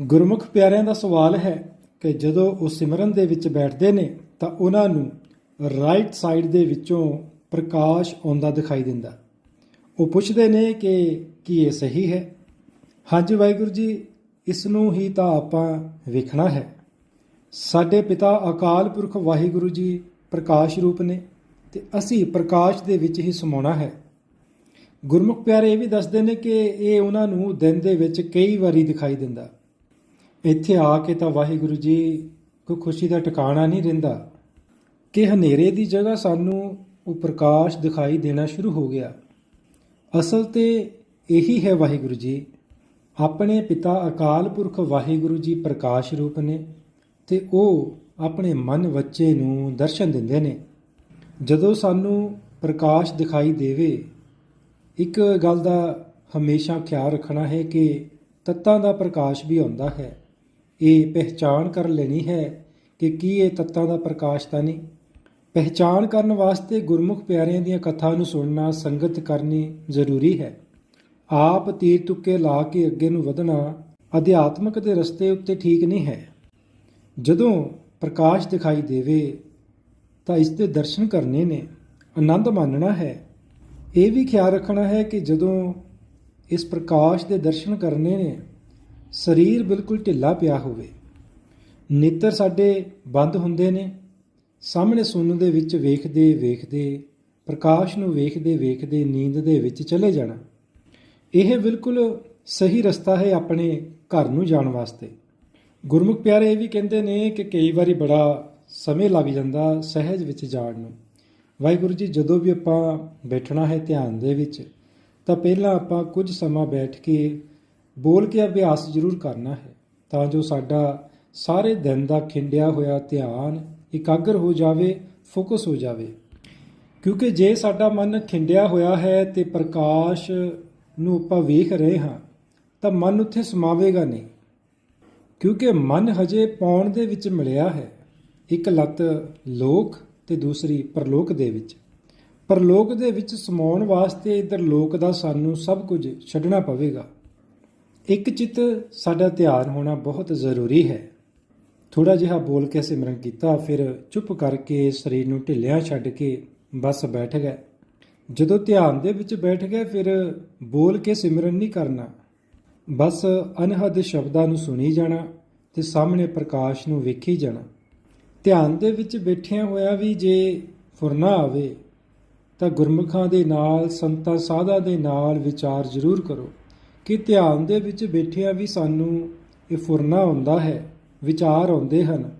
ਗੁਰਮੁਖ ਪਿਆਰਿਆਂ ਦਾ ਸਵਾਲ ਹੈ ਕਿ ਜਦੋਂ ਉਹ ਸਿਮਰਨ ਦੇ ਵਿੱਚ ਬੈਠਦੇ ਨੇ ਤਾਂ ਉਹਨਾਂ ਨੂੰ ਰਾਈਟ ਸਾਈਡ ਦੇ ਵਿੱਚੋਂ ਪ੍ਰਕਾਸ਼ ਆਉਂਦਾ ਦਿਖਾਈ ਦਿੰਦਾ। ਉਹ ਪੁੱਛਦੇ ਨੇ ਕਿ ਕੀ ਇਹ ਸਹੀ ਹੈ? ਹਾਂਜੀ ਵਾਹਿਗੁਰੂ ਜੀ ਇਸ ਨੂੰ ਹੀ ਤਾਂ ਆਪਾਂ ਵੇਖਣਾ ਹੈ। ਸਾਡੇ ਪਿਤਾ ਅਕਾਲ ਪੁਰਖ ਵਾਹਿਗੁਰੂ ਜੀ ਪ੍ਰਕਾਸ਼ ਰੂਪ ਨੇ ਤੇ ਅਸੀਂ ਪ੍ਰਕਾਸ਼ ਦੇ ਵਿੱਚ ਹੀ ਸਮਾਉਣਾ ਹੈ। ਗੁਰਮੁਖ ਪਿਆਰੇ ਇਹ ਵੀ ਦੱਸਦੇ ਨੇ ਕਿ ਇਹ ਉਹਨਾਂ ਨੂੰ ਦਿਨ ਦੇ ਵਿੱਚ ਕਈ ਵਾਰੀ ਦਿਖਾਈ ਦਿੰਦਾ। ਇੱਥੇ ਆ ਕੇ ਤਾਂ ਵਾਹਿਗੁਰੂ ਜੀ ਕੋਈ ਖੁਸ਼ੀ ਦਾ ਟਿਕਾਣਾ ਨਹੀਂ ਰਹਿੰਦਾ ਕਿ ਹਨੇਰੇ ਦੀ ਜਗ੍ਹਾ ਸਾਨੂੰ ਉਹ ਪ੍ਰਕਾਸ਼ ਦਿਖਾਈ ਦੇਣਾ ਸ਼ੁਰੂ ਹੋ ਗਿਆ। ਅਸਲ ਤੇ ਇਹੀ ਹੈ ਵਾਹਿਗੁਰੂ ਜੀ, ਆਪਣੇ ਪਿਤਾ ਅਕਾਲ ਪੁਰਖ ਵਾਹਿਗੁਰੂ ਜੀ ਪ੍ਰਕਾਸ਼ ਰੂਪ ਨੇ ਤੇ ਉਹ ਆਪਣੇ ਮਨ ਬੱਚੇ ਨੂੰ ਦਰਸ਼ਨ ਦਿੰਦੇ ਨੇ। ਜਦੋਂ ਸਾਨੂੰ ਪ੍ਰਕਾਸ਼ ਦਿਖਾਈ ਦੇਵੇ, ਇੱਕ ਗੱਲ ਦਾ ਹਮੇਸ਼ਾ ਖਿਆਲ ਰੱਖਣਾ ਹੈ ਕਿ ਤੱਤਾਂ ਦਾ ਪ੍ਰਕਾਸ਼ ਵੀ ਆਉਂਦਾ ਹੈ। ਇਹ ਪਹਿਚਾਣ ਕਰ ਲੈਣੀ ਹੈ ਕਿ ਕੀ ਇਹ ਤੱਤਾਂ ਦਾ ਪ੍ਰਕਾਸ਼ ਤਾਂ ਨਹੀਂ। ਪਹਿਚਾਣ ਕਰਨ ਵਾਸਤੇ ਗੁਰਮੁਖ ਪਿਆਰਿਆਂ ਦੀਆਂ ਕਥਾ ਨੂੰ ਸੁਣਨਾ ਸੰਗਤ ਕਰਨੀ ਜ਼ਰੂਰੀ ਹੈ। ਆਪ ਤੀਰ ਤੁੱਕੇ ਲਾ ਕੇ ਅੱਗੇ ਨੂੰ ਵਧਣਾ ਅਧਿਆਤਮਕ ਦੇ ਰਸਤੇ ਉੱਤੇ ਠੀਕ ਨਹੀਂ ਹੈ। ਜਦੋਂ ਪ੍ਰਕਾਸ਼ ਦਿਖਾਈ ਦੇਵੇ ਤਾਂ ਇਸ ਦੇ ਦਰਸ਼ਨ ਕਰਨੇ ਨੇ। ਆਨੰਦ ਮਾਣਨਾ ਹੈ। ਇਹ ਵੀ ਖਿਆਲ ਰੱਖਣਾ ਹੈ ਕਿ ਜਦੋਂ ਇਸ ਪ੍ਰਕਾਸ਼ ਦੇ ਦਰਸ਼ਨ ਕਰਨੇ ਨੇ ਸਰੀਰ ਬਿਲਕੁਲ ਢਿੱਲਾ ਪਿਆ ਹੋਵੇ। ਨੇਤਰ ਸਾਡੇ ਬੰਦ ਹੁੰਦੇ ਨੇ। ਸਾਹਮਣੇ ਸੁਣਨ ਦੇ ਵਿੱਚ ਵੇਖਦੇ ਵੇਖਦੇ, ਪ੍ਰਕਾਸ਼ ਨੂੰ ਵੇਖਦੇ ਵੇਖਦੇ ਨੀਂਦ ਦੇ ਵਿੱਚ ਚਲੇ ਜਾਣਾ। ਇਹ ਬਿਲਕੁਲ ਸਹੀ ਰਸਤਾ ਹੈ ਆਪਣੇ ਘਰ ਨੂੰ ਜਾਣ ਵਾਸਤੇ। ਗੁਰਮੁਖ ਪਿਆਰੇ ਇਹ ਵੀ ਕਹਿੰਦੇ ਨੇ ਕਿ ਕਈ ਵਾਰੀ ਬੜਾ ਸਮੇਂ ਲੱਗ ਜਾਂਦਾ ਸਹਿਜ ਵਿੱਚ ਜਾਣ ਨੂੰ। ਵਾਹਿਗੁਰੂ ਜੀ, ਜਦੋਂ ਵੀ ਆਪਾਂ ਬੈਠਣਾ ਹੈ ਧਿਆਨ ਦੇ ਵਿੱਚ, ਤਾਂ ਪਹਿਲਾਂ ਆਪਾਂ ਕੁਝ ਸਮਾਂ ਬੈਠ ਕੇ ਬੋਲ ਕੇ ਅਭਿਆਸ ਜ਼ਰੂਰ ਕਰਨਾ ਹੈ, ਤਾਂ ਜੋ ਸਾਡਾ ਸਾਰੇ ਦਿਨ ਦਾ ਖਿੰਡਿਆ ਹੋਇਆ ਧਿਆਨ ਇਕਾਗਰ ਹੋ ਜਾਵੇ, ਫੋਕਸ ਹੋ ਜਾਵੇ। ਕਿਉਂਕਿ ਜੇ ਸਾਡਾ ਮਨ ਖਿੰਡਿਆ ਹੋਇਆ ਹੈ ਤੇ ਪ੍ਰਕਾਸ਼ ਨੂੰ ਆਪਾਂ ਵੇਖ ਰਹੇ ਹਾਂ, ਤਾਂ ਮਨ ਉੱਥੇ ਸਮਾਵੇਗਾ ਨਹੀਂ। ਕਿਉਂਕਿ ਮਨ ਹਜੇ ਪੌਣ ਦੇ ਵਿੱਚ ਮਿਲਿਆ ਹੈ, ਇੱਕ ਲੱਤ ਲੋਕ ਤੇ ਦੂਸਰੀ ਪਰਲੋਕ ਦੇ ਵਿੱਚ। ਪਰਲੋਕ ਦੇ ਵਿੱਚ ਸਮਾਉਣ ਵਾਸਤੇ ਇਧਰ ਲੋਕ ਦਾ ਸਾਨੂੰ ਸਭ ਕੁਝ ਛੱਡਣਾ ਪਵੇਗਾ। ਇੱਕ ਚਿੱਤ ਸਾਡਾ ਧਿਆਨ ਹੋਣਾ ਬਹੁਤ ਜ਼ਰੂਰੀ ਹੈ। ਥੋੜਾ ਜਿਹਾ ਬੋਲ ਕੇ ਸਿਮਰਨ ਕੀਤਾ, ਫਿਰ ਚੁੱਪ ਕਰਕੇ ਸਰੀਰ ਨੂੰ ਢਿੱਲਿਆਂ ਛੱਡ ਕੇ ਬਸ ਬੈਠ ਗਏ ਜਦੋਂ ਧਿਆਨ ਦੇ ਵਿੱਚ ਬੈਠ ਗਏ ਫਿਰ ਬੋਲ ਕੇ ਸਿਮਰਨ ਨਹੀਂ ਕਰਨਾ। ਬਸ ਅਨਹਦ ਸ਼ਬਦਾਂ ਨੂੰ ਸੁਣੀ ਜਾਣਾ ਤੇ ਸਾਹਮਣੇ ਪ੍ਰਕਾਸ਼ ਨੂੰ ਵੇਖੀ ਜਾਣਾ। ਧਿਆਨ ਦੇ ਵਿੱਚ ਬੈਠਿਆਂ ਹੋਇਆ ਵੀ ਜੇ ਫੁਰਨਾ ਆਵੇ, ਤਾਂ ਗੁਰਮੁਖਾਂ ਦੇ ਨਾਲ, ਸੰਤਾਂ ਸਾਧਾਂ ਦੇ ਨਾਲ ਵਿਚਾਰ ਜ਼ਰੂਰ ਕਰੋ। ਕਿ ਧਿਆਨ ਦੇ ਵਿੱਚ ਬੈਠਿਆਂ ਵੀ ਸਾਨੂੰ ਇਹ ਫੁਰਨਾ ਆਉਂਦਾ ਹੈ, ਵਿਚਾਰ ਆਉਂਦੇ ਹਨ।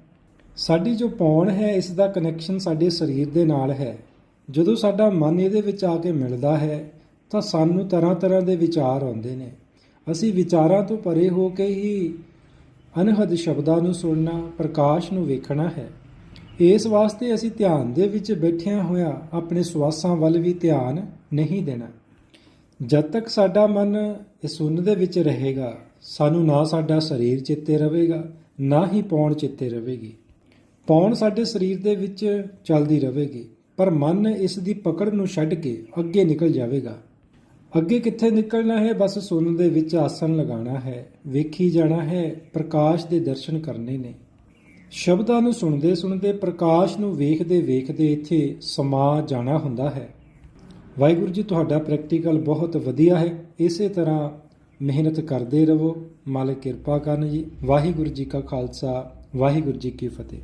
ਸਾਡੀ ਜੋ ਪੌਣ ਹੈ, ਇਸ ਦਾ ਕਨੈਕਸ਼ਨ ਸਾਡੇ ਸਰੀਰ ਦੇ ਨਾਲ ਹੈ। ਜਦੋਂ ਸਾਡਾ ਮਨ ਇਹਦੇ ਵਿੱਚ ਆ ਕੇ ਮਿਲਦਾ ਹੈ, ਤਾਂ ਸਾਨੂੰ ਤਰ੍ਹਾਂ ਤਰ੍ਹਾਂ ਦੇ ਵਿਚਾਰ ਆਉਂਦੇ ਨੇ। ਅਸੀਂ ਵਿਚਾਰਾਂ ਤੋਂ ਪਰੇ ਹੋ ਕੇ ਹੀ ਅਨਹਦ ਸ਼ਬਦਾਂ ਨੂੰ ਸੁਣਨਾ, ਪ੍ਰਕਾਸ਼ ਨੂੰ ਵੇਖਣਾ ਹੈ। ਇਸ ਵਾਸਤੇ ਅਸੀਂ ਧਿਆਨ ਦੇ ਵਿੱਚ ਬੈਠਿਆਂ ਹੋਇਆ ਆਪਣੇ ਸਵਾਸਾਂ ਵੱਲ ਵੀ ਧਿਆਨ ਨਹੀਂ ਦੇਣਾ। ਜਦ ਤੱਕ ਸਾਡਾ ਮਨ ਇਹ ਸੁਣਨ ਦੇ ਵਿੱਚ ਰਹੇਗਾ, ਸਾਨੂੰ ਨਾ ਸਾਡਾ ਸਰੀਰ ਚਿੱਤੇ ਰਹੇਗਾ, ਨਾ ਹੀ ਪੌਣ ਚਿੱਤੇ ਰਹੇਗੀ। ਪੌਣ ਸਾਡੇ ਸਰੀਰ ਦੇ ਵਿੱਚ ਚੱਲਦੀ ਰਹੇਗੀ, ਪਰ ਮਨ ਇਸ ਦੀ ਪਕੜ ਨੂੰ ਛੱਡ ਕੇ ਅੱਗੇ ਨਿਕਲ ਜਾਵੇਗਾ। ਅੱਗੇ ਕਿੱਥੇ ਨਿਕਲਣਾ ਹੈ? ਬਸ ਸੁਣਨ ਦੇ ਵਿੱਚ ਆਸਣ ਲਗਾਉਣਾ ਹੈ, ਵੇਖੀ ਜਾਣਾ ਹੈ, ਪ੍ਰਕਾਸ਼ ਦੇ ਦਰਸ਼ਨ ਕਰਨੇ ਨੇ। ਸ਼ਬਦਾਂ ਨੂੰ ਸੁਣਦੇ ਸੁਣਦੇ ਪ੍ਰਕਾਸ਼ ਨੂੰ ਵੇਖਦੇ ਵੇਖਦੇ ਇੱਥੇ ਸਮਾ ਜਾਣਾ ਹੁੰਦਾ ਹੈ। ਵਾਹਿਗੁਰੂ ਜੀ, ਤੁਹਾਡਾ ਪ੍ਰੈਕਟੀਕਲ ਬਹੁਤ ਵਧੀਆ ਹੈ। ਇਸੇ ਤਰ੍ਹਾਂ ਮਿਹਨਤ ਕਰਦੇ ਰਹੋ। ਮਾਲਕ ਕਿਰਪਾ ਕਰਨ ਜੀ। ਵਾਹਿਗੁਰੂ ਜੀ ਕਾ ਖਾਲਸਾ, ਵਾਹਿਗੁਰੂ ਜੀ ਕੀ ਫਤਿਹ।